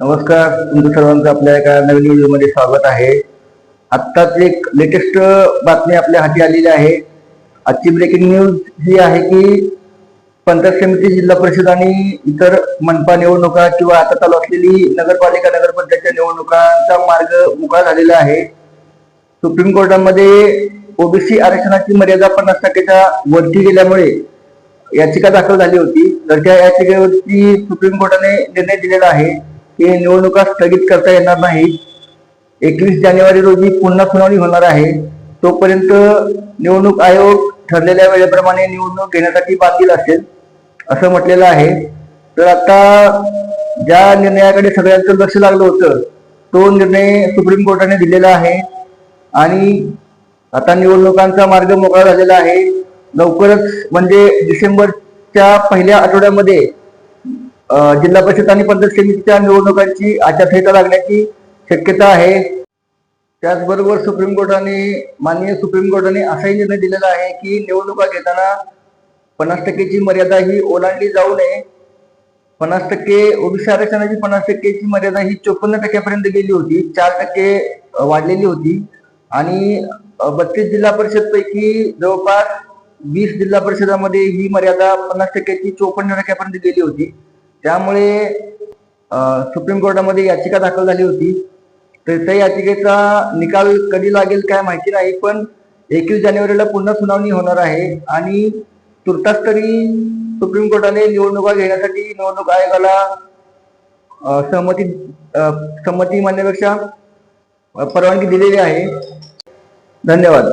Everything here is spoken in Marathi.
नमस्कार तुमचं सर्वांचं आपल्या एका नवीन व्हिडिओमध्ये स्वागत आहे. आत्ताच एक लेटेस्ट बातमी आपल्या हाती आलेली आहे. आजची ब्रेकिंग न्यूज ही आहे की पंचायत समिती जिल्हा परिषद आणि इतर मनपा निवडणुका किंवा आता चालू असलेली नगरपालिका नगरपंचायतच्या निवडणुकांचा मार्ग मोकळा झालेला आहे. सुप्रीम कोर्टामध्ये ओबीसी आरक्षणाची मर्यादा पन्नास टक्केच्या वरती गेल्यामुळे याचिका दाखल झाली होती. तर त्या याचिकेवरती सुप्रीम कोर्टाने निर्णय दिलेला आहे. की निवडणुका स्थगित करता येणार नाही. एकवीस जानेवारी रोजी पुन्हा सुनावणी होणार आहे. तोपर्यंत निवडणूक आयोग ठरलेल्या वेळेप्रमाणे निवडणूक घेण्यासाठी बांधील असेल असं म्हटलेलं आहे. तर आता ज्या निर्णयाकडे सगळ्यांचं लक्ष लागलं होतं तो निर्णय सुप्रीम कोर्टाने दिलेला आहे. आणि आता निवडणुकांचा मार्ग मोकळा झालेला आहे. लवकरच म्हणजे डिसेंबरच्या पहिल्या आठवड्यामध्ये जिल्हा परिषद आणि पंचायत समितीच्या निवडणुकांची आचारसंहिता लागण्याची शक्यता आहे. त्याचबरोबर सुप्रीम कोर्टाने माननीय सुप्रीम कोर्टाने असाही निर्णय दिलेला आहे की निवडणुका घेताना पन्नास टक्केची मर्यादा ही ओलांडली जाऊ नये. पन्नास टक्के ओबीसी आरक्षणाची पन्नास टक्केची मर्यादा ही चोपन्न टक्क्यापर्यंत गेली होती चार टक्के वाढलेली होती. आणि बत्तीस जिल्हा परिषद पैकी जवळपास वीस जिल्हा परिषदामध्ये ही मर्यादा पन्नास टक्क्याची चोपन्न टक्क्यापर्यंत गेली होती. त्यामुळे सुप्रीम कोर्टामध्ये याचिका दाखल झाली होती. तर त्या याचिकेचा निकाल कधी लागेल काय माहिती नाही पण एकवीस जानेवारीला पुन्हा सुनावणी होणार आहे आणि तुर्तास तरी सुप्रीम कोर्टाने निवडणुका घेण्यासाठी निवडणूक आयोगाला सहमती संमती मानण्यापेक्षा परवानगी दिलेली आहे. धन्यवाद.